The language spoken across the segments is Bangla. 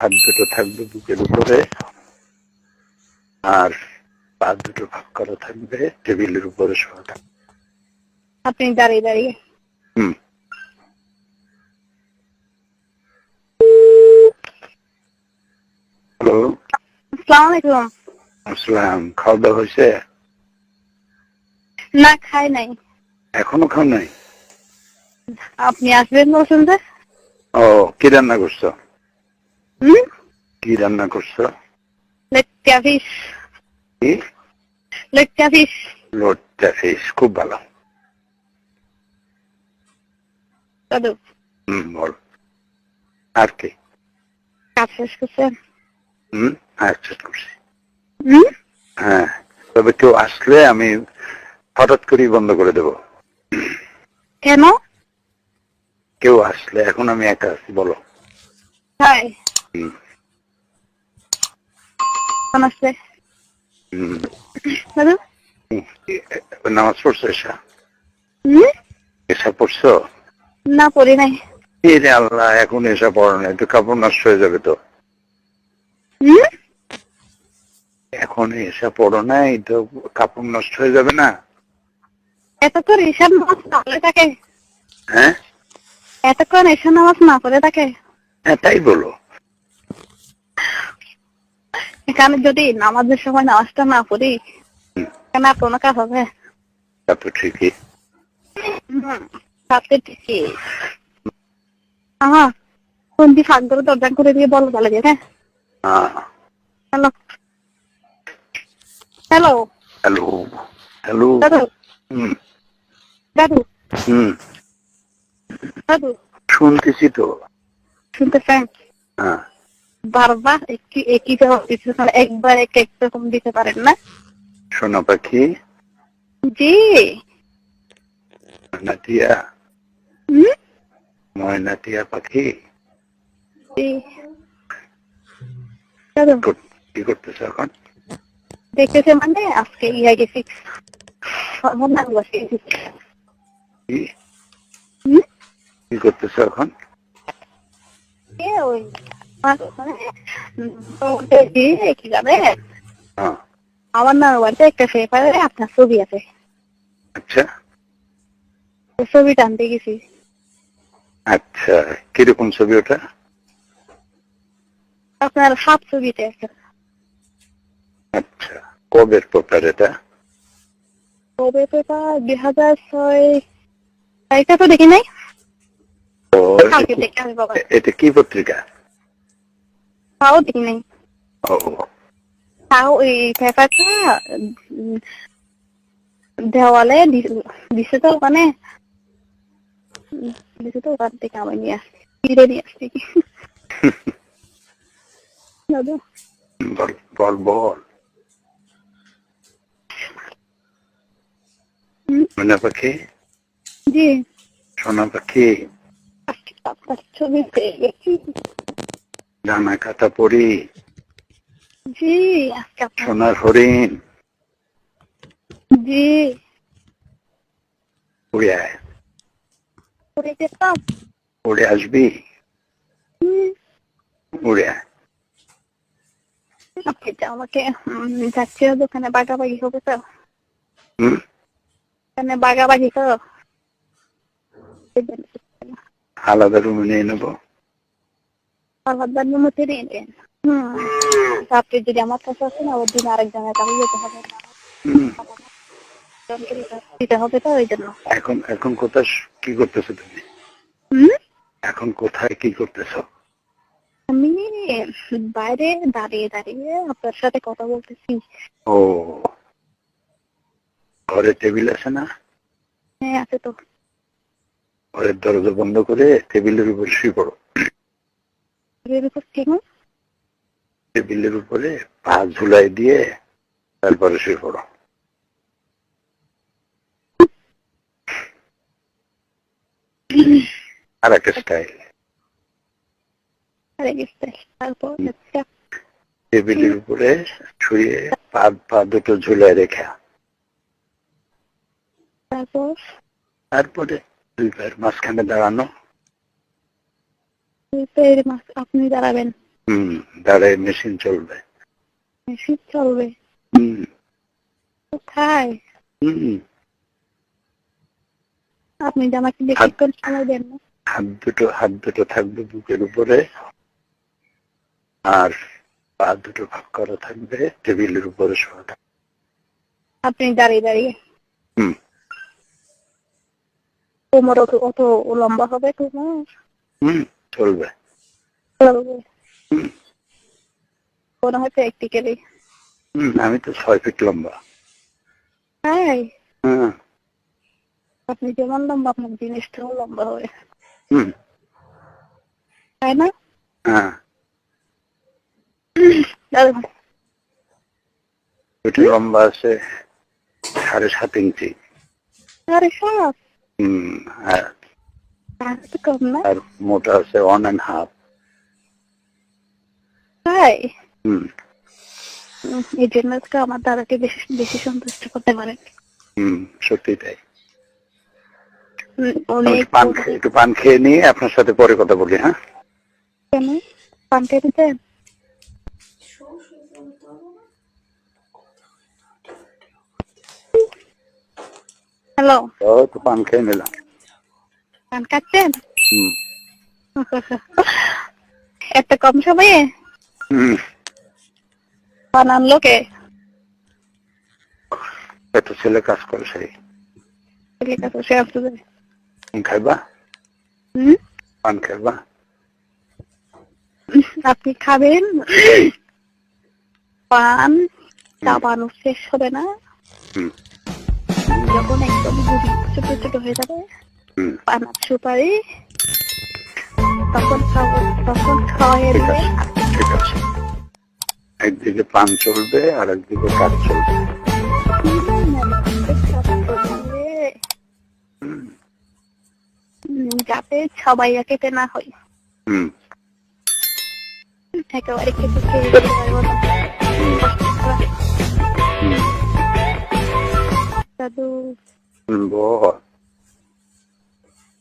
হাত দুটো থাকবে বুকের উপরে আর পা দুটো ভাগ করা থাকবে টেবিলের উপরে শোয়া থাকবে। আপনি দাঁড়িয়ে দাঁড়িয়ে। হুম। হ্যালো। আসসালামু আলাইকুম। আসসালাম খাওয়া দাওয়া হয়েছে? না খাই নাই। এখনও খাও নাই? আপনি আসবেন যে ও কি রান্না করছ? কি রান্না করছ? লেটকা ফিশ। কি? লেটকা ফিশ। লোটটা ফিস খুব ভালো। দাদু হুম বল। আর কি? কাজ শেষ করছেন হুম আচ্ছা করছি। হুম? হ্যাঁ তবে কেউ আসলে আমি হঠাৎ করেই বন্ধ করে দেব। কেন? কেউ আসলে এখন আমি একা আছি বলো। হাই হুম, কেমন আসছে হুম, দাদু হুম। নামাজ পড়ছো এসা। এসা পড়ছো? না পড়ি নাই। আল্লাহ এখন এসা পড়ো না একটু কাপড় নষ্ট হয়ে যাবে তো। এখন এসা পড়ো না তো কাপড় নষ্ট হয়ে যাবে না। এতক্ষণ ঈশান নামাজ না পড়ে থাকে। হ্যাঁ? এতক্ষণ ঈশান নামাজ না পড়ে থাকে। হ্যাঁ তাই বলো। এখানে যদি নামাজের সময় নামাজটা না পড়ি কেন আর কোনো কাজ হবে। তা তো ঠিকই তাতে ঠিকই ফাঁক ধরে দরজা করে দিয়ে বলো তাহলে যে হ্যাঁ? হ্যাঁ হ্যালো। হ্যালো। Hello hello. দাদু। হুম। দাদু। হুম। দাদু। শুনতেছি তো। শুনতেছেন হ্যাঁ। বারবার একই মানে একবার এক এক রকম দিতে পারেন না? সোনা পাখি। জি। নাটিয়া ময়নাটিয়া পাখি। কি করতেছে এখন? দেখতেছে মানে? আজকে ইয়া গেছি। সর্বনাম বসে কি? করতেছে এখন? ওই আমার ওখানে, উম, তো বলতেছি, কি যাবে হ্যাঁ আমার না বাড়িতে একটা পেপারে আপনার ছবি আছে আচ্ছা। ছবি টানতে গেছি আচ্ছা কীরকম ছবি ওটা? আপনার হাফ ছবিতে একটা আচ্ছা কবের পেপার এটা? কবে পেপার দুই হাজার ছয় তারিখটা তো দেখি নাই। এটা কি পত্রিকা? তাও দেখি নাই ও তাও ওই পেপারটা উম, দেওয়ালে দি- দিছে তো ওখানে উম, দিছে তো ওখান থেকে আমি নিয়ে আসছি ফিরে নিয়ে আসছি দাদু বল বল বল হুম, ময়না পাখি জি সোনা পাখি আজকে আপনার ছবি পেয়ে গেছি জানা কাটা পড়ি জি সোনার হরিণ। জি। উড়ে আয়। যেতাম। উড়ে আসবি। উড়ে আয়। আপনি তো আমাকে যাচ্ছি দোকানে বাগাবাগি হবে তো। ওখানে বাগাবাগি তো। আলাদা রুমে নিয়ে নেব। আলাদা মধ্যে নিয়ে নেন হুম। আপনি যদি আমার কাছে আসেন ওর দিন আরেকজনের কাছে যেতে হবে। দিতে হবে তো ওই জন্য। এখন এখন কোথায় কি করতেছো তুমি? এখন কোথায় কি করতেছো? আমি বাইরে দাঁড়িয়ে দাঁড়িয়ে আপনার সাথে কথা বলতেছি। ও। ঘরে টেবিল আছে না? হ্যাঁ আছে তো। ঘরের দরজা বন্ধ করে টেবিলের উপর শুয়ে পড়ো। এর উপর ঠিক টেবিলের উপরে পা ঝুলাই দিয়ে তারপরে শুয়ে পড়ো। আর একটা স্টাইল টেবিলের উপরে শুয়ে পা পা দুটো ঝুলাই রেখা। তারপর? তারপরে দুই পায়ের মাঝখানে দাঁড়ানো। আপনি দাঁড়াবেন। হুম দাঁড়ায় মেশিন চলবে। শীত চলবে? হুম। কোথায়? হুম। আপনি আমাকে বেশিক্ষণ সময় দেন না। হাত দুটো হাত দুটো থাকবে বুকের উপরে। আর পা দুটো ভাগ করা থাকবে টেবিলের উপরে শোয়া থাকবে। আপনি দাঁড়িয়ে দাঁড়িয়ে। হুম। কোমর অত অত লম্বা হবে তোমার হুম। চলবে। মনে হয় প্র্যাকটিক্যালি হুম আমি তো ছয় ফিট লম্বা। হ্যাঁ হ্যাঁ। আপনি যেমন লম্বা আপনার জিনিসটাও লম্বা হবে হুম। তাই না? হ্যাঁ। ওইটা লম্বা আছে সাড়ে সাত ইঞ্চি। আরে সাত? হুম আর আর মোটা আছে ওয়ান অ্যান্ড হাফ তাই? হুম। এই জন্য আমার দাদাকে বেশি বেশি সন্তুষ্ট করতে পারেন হুম সত্যি তাই। একটু পান খেয়ে একটু পান খেয়ে নিয়ে আপনার সাথে পরে কথা বলি হ্যাঁ? কেন? পান্তে দিতেন হ্যালো? তো একটু পান খেয়ে নিলাম। পান কাটছেন হুম। এত কম সময়ে? পান আনলো এত ছেলে কাজ করে সেই ছেলে কাছে সে আসতে খাইবা? পান খাইবা? আপনি খাবেন? পান? চাবানো শেষ হবে না। যখন একদম ছোট ছোট হয়ে যাবে। হুম সুপারি তখন তখন খাওয়াই ঠিক আছে একদিকে পান চলবে আর একদিকে কাজ চলবে। যাতে সবাই কেটে না হয়। হুম। একেবারে কেটে খেয়ে পারব না।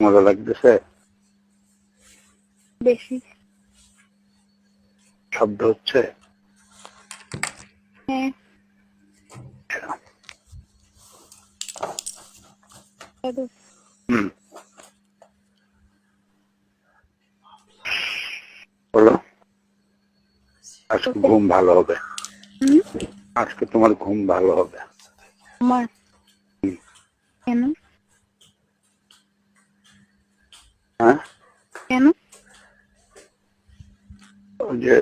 মজা লাগতেছে? বেশি। শব্দ হচ্ছে? হ্যাঁ। হুম। বলো। আজকে ঘুম ভালো হবে। আজকে তোমার ঘুম ভালো হবে। আমার। কেন? হ্যাঁ কেন? ওই যে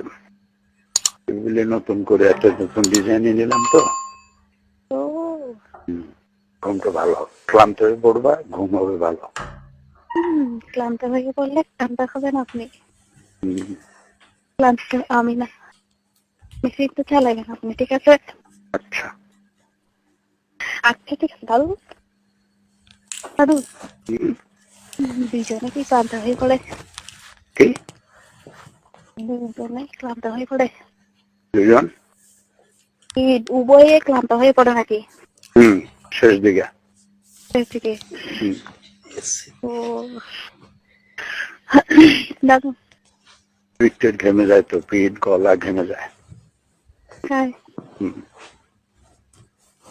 এগুলি নতুন করে একটা নতুন ডিজাইন নিলাম তো। ঘুমটা ভালো ক্লান্ত হয়ে পড়বা ঘুম হবে ভালো। ক্লান্ত হয়ে পড়লে ক্লান্ত হবেন আপনি। ক্লান্ত আমি না। মেশিন তো চালাবেন আপনি ঠিক আছে? আচ্ছা। আচ্ছা ঠিক আছে দাদু। দাদু। দুইজনে কি ক্লান্ত হয়ে পড়ে? দুজনে ক্লান্ত হয়ে পড়ে। দুজন কি উভয়ে ক্লান্ত হয়ে পড়ে নাকি? হুম শেষ দিকে। শেষ হুম, ও। দাদু? পিঠ ঘেমে যায় তো পিঠ গলা ঘেমে যায়। হ্যাঁ।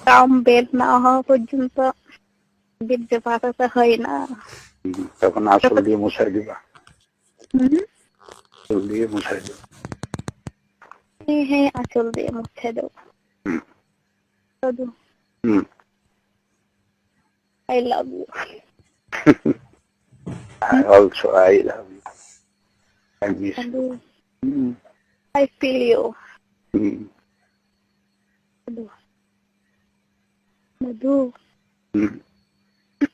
কাম বের না হওয়া পর্যন্ত বীর্য পাতাতে হয় না। তখন আসল দিয়ে মশাই দিবা হুম আসল দিয়ে মশাই দিবা হ্যাঁ হ্যাঁ আঁচল দিয়ে মুছে দেবো হুম, দাদু হুম I love you I also I love you. I miss you. দাদু হুম, আই ফিল ইউ হুম, দাদু দাদু হুম,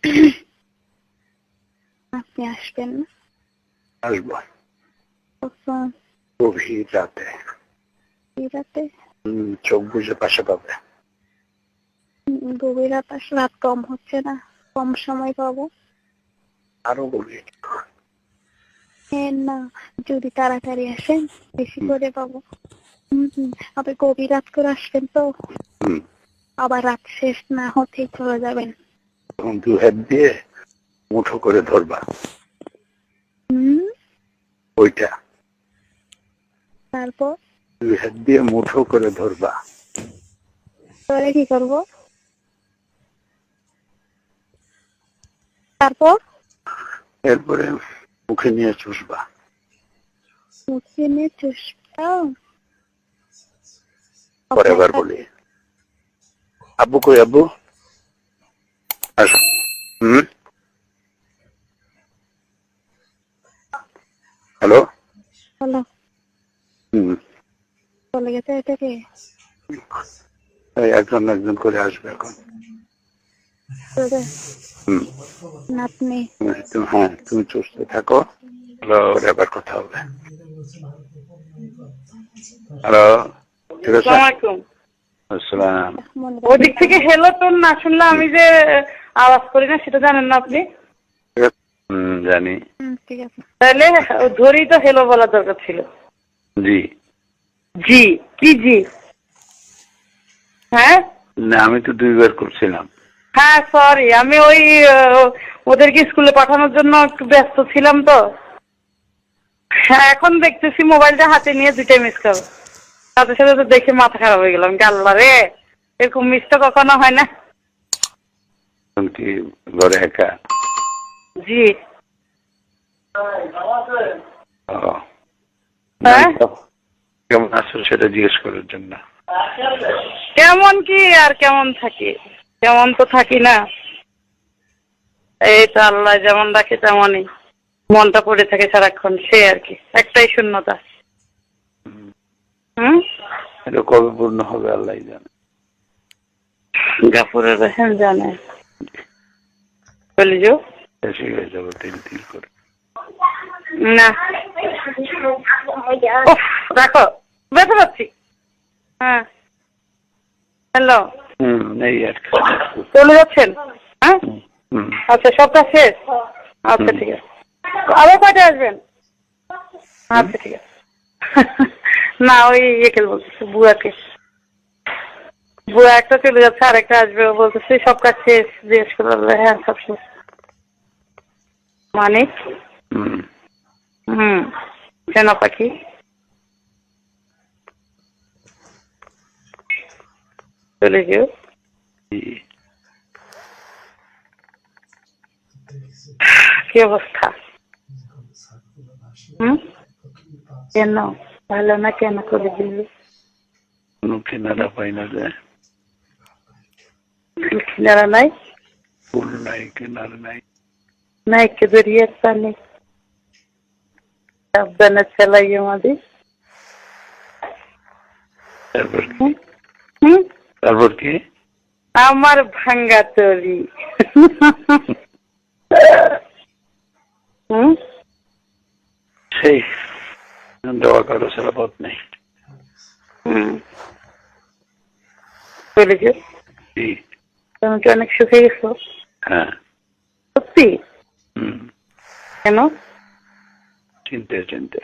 আপনি আসবেন না আসব কখন গভীর রাতে রাতে চোখ বুঝে পাশে পাবে গভীর রাত রাত কম হচ্ছে না কম সময় পাবো আরও গভীর হ্যাঁ না যদি তাড়াতাড়ি আসেন বেশি করে পাবো আপনি গভীর রাত করে আসবেন তো আবার রাত শেষ না হতেই চলে যাবেন দিয়ে মুঠো করে ধরবা। ওইটা। তারপর? দুই হাত দিয়ে মুঠো করে ধরবা। পরে কি করব? তারপর? এরপরে মুখে নিয়ে চুষবা। মুখে নিয়ে চুষটা পরে আবার বলি। আব্বু কই আব্বু? আসো। হুম? হ্যালো? হলো হুম। চলে গেছে এই একজন একজন করে আসবে এখন। হুম। তুমি হ্যাঁ তুমি চুষতে থাকো। পরে আবার কথা হবে। হ্যালো ঠিক আছে আসসালাম ওদিক থেকে হেলো তো না শুনলে আমি যে আওয়াজ করি না সেটা জানেন না আপনি? ঠিক হুম জানি। হুম, ঠিক আছে। তাহলে ধরেই তো হেলো বলা দরকার ছিল। জি। জি কি জি? হ্যাঁ? না আমি তো দুইবার করছিলাম। হ্যাঁ সরি আমি ওই ওদেরকে স্কুলে পাঠানোর জন্য একটু ব্যস্ত ছিলাম তো। হ্যাঁ এখন দেখতেছি মোবাইলটা হাতে নিয়ে দুইটাই মিস করো। সাথে সাথে তো দেখে মাথা খারাপ হয়ে গেলাম। গাল্লা রে এরকম মিস তো কখনো হয় না। ঘরে একা? জি? কেমন আছো সেটা জিজ্ঞেস করার জন্য। কেমন কি আর কেমন থাকি? কেমন তো থাকি না। এই তো আল্লাহ যেমন রাখে তেমনই। মনটা পড়ে থাকে সারাক্ষণ সে আর কি। একটাই শূন্যতা। হুম? এটা কবে পূর্ণ হবে আল্লাহ জানে। গাফুরের রহেম জানে। বলি যো। বেশি হয়ে যাবে তিল তিল করে। না। রাখো। ব্যথা পাচ্ছি। হ্যাঁ। হ্যালো। হুম এই আর চলে যাচ্ছেন? হ্যাঁ? আচ্ছা সব কাজ শেষ? আচ্ছা ঠিক আছে। আবার কয়টা আসবেন? আচ্ছা ঠিক আছে। না ওই ইয়েকে বলতেছে বুয়াকে। বুয়া একটা চলে যাচ্ছে আর একটা আসবে। ও বলতেছে সব কাজ শেষ। জিজ্ঞেস করে হ্যাঁ সব শেষ। মানে? হুম হুম চেনা পাখি চলে যেও জি। কি অবস্থা হুম কেন ভালো না কেন করে দিলি কোনো কেনারা পাই না যায় যারা নাই ফুল নাই কেনার নাই নাই কে দরিয়ে পানি সাবধানে আমাদের। তারপর কি? হুম? তারপর কি? আমার ভাঙ্গা তরি। হুম? সেই দেওয়া কারও ছাড়া পথ নেই। তুমি কি অনেক সুখে গেছো? হ্যাঁ। সত্যি? হুম। কেন? চিনতে চিনতে।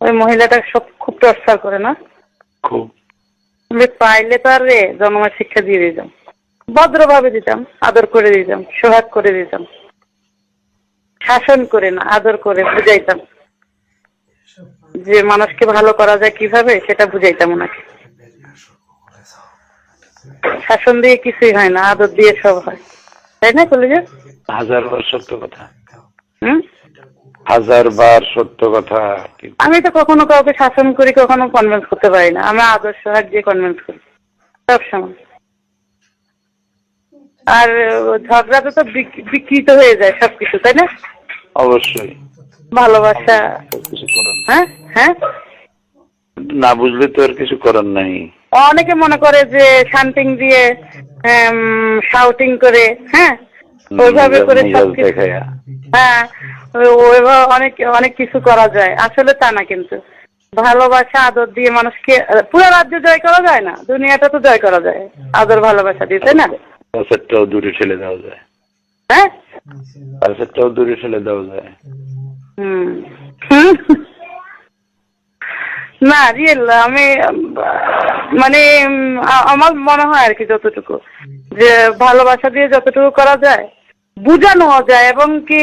ওই মহিলাটা সব খুব টর্চার করে না? খুব। পাইলে তো আর রে জন্মের শিক্ষা দিয়ে দিতাম। ভদ্রভাবে দিতাম আদর করে দিতাম সোহাগ করে দিতাম। শাসন করে না আদর করে বুঝাইতাম। যে মানুষকে ভালো করা যায় কীভাবে সেটা বুঝাইতাম ওনাকে। শাসন দিয়ে কিছুই হয় না আদর দিয়ে সব হয়। তাই না কলেজে? হাজার বার সত্য কথা। হুম? হাজার বার সত্য কথা আমি তো কখনো কাউকে শাসন করি কখনো কনভিন্স করতে পারি না। আমি আদর্শ হাত দিয়ে কনভিন্স করি সব সময় আর ঝগড়াতে তো বিক- বিকৃত হয়ে যায় সবকিছু তাই না? অবশ্যই। ভালোবাসা। হ্যাঁ? হ্যাঁ? না বুঝলে তো আর কিছু করার নাই। অনেকে মনে করে যে শান্তিং দিয়ে শাউটিং করে হ্যাঁ? ওইভাবে করে সবকিছু। হ্যাঁ ওইভাবে অনেক অনেক কিছু করা যায়। আসলে তা না কিন্তু। ভালোবাসা আদর দিয়ে মানুষকে পুরো রাজ্য জয় করা যায় না দুনিয়াটা তো জয় করা যায়। আদর ভালোবাসা দিয়ে তাই না? কাছেরটাও দূরে ঠেলে দেওয়া যায়। হ্যাঁ? কাছেরটাও দূরে ঠেলে দেওয়া যায়। হুম। না রিয়েল আমি মানে আমার মনে হয় আর কি যতটুকু। যে ভালোবাসা দিয়ে যতটুকু করা যায় বোঝানো যায় এবং কি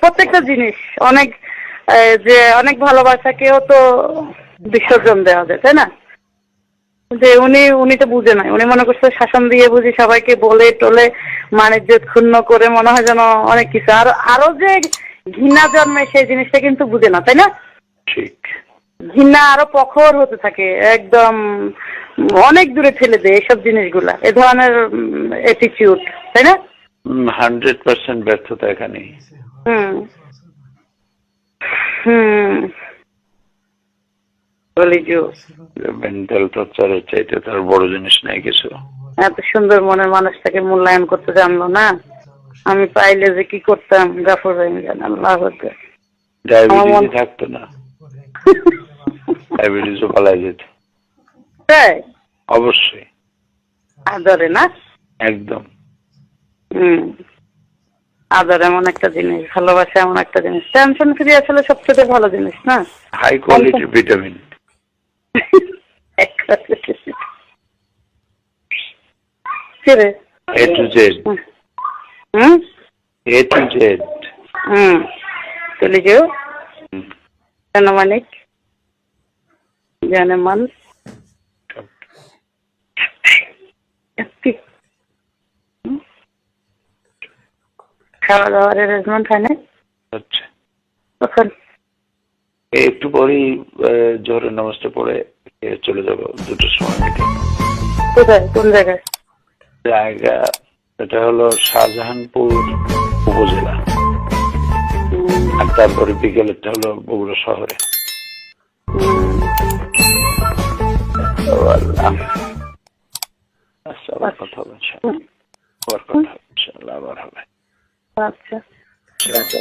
প্রত্যেকটা জিনিস অনেক যে অনেক ভালোবাসাকেও তো বিসর্জন দেওয়া যায় তাই না? যে উনি উনি তো বুঝে নাই। উনি মনে করছে শাসন দিয়ে বুঝি সবাইকে বলে টলে মানিজ্য ক্ষুণ্ণ করে মনে হয় যেন অনেক কিছু। আর আরও যে ঘৃণা জন্মে সেই জিনিসটা কিন্তু বুঝে না তাই না? ঠিক। ঘৃণা আরও প্রখর হতে থাকে একদম অনেক দূরে ঠেলে দেয় এসব জিনিসগুলা এ ধরনের অ্যাটিটিউড তাই না? হান্ড্রেড পার্সেন্ট ব্যর্থতা এখানে। মেন্টাল টর্চারের চাইতে তার বড় জিনিস নাই কিছু। এত সুন্দর মনের মানুষটাকে মূল্যায়ন করতে জানলো না? আমি পাইলে যে কি করতাম? গাফর হয়ে জান আল্লাহ ডায়াবেটিস থাকতো না। ডায়াবেটিসও পালাই যেত। তাই? অবশ্যই। আদরে না? একদম। হুম। আদর এমন একটা জিনিস ভালোবাসা এমন একটা জিনিস। টেনশন ফ্রি আসলে সবচেয়ে ভালো জিনিস না? হাই কোয়ালিটির ভিটামিন কিরে এ টু জেড হুম? এ টু জেড হুম। চলে যেও কেন মানিক জানে মান কি- হুম? খাওয়া দাওয়ার অ্যারেঞ্জমেন্ট হয় আচ্ছা। তখন? একটু পরেই জোহরের নামাজটা পড়ে চলে যাব দুটোর সময় থেকে। কোথায়? কোন জায়গায়? জায়গা এটা হলো শাহজাহানপুর উপজেলা। আর তারপরে বিকেলেরটা হলো বগুড়া শহরে। আচ্ছা আবার কথা হবে আবার কথা হবে আবার হবে। আচ্ছা ঠিক আছে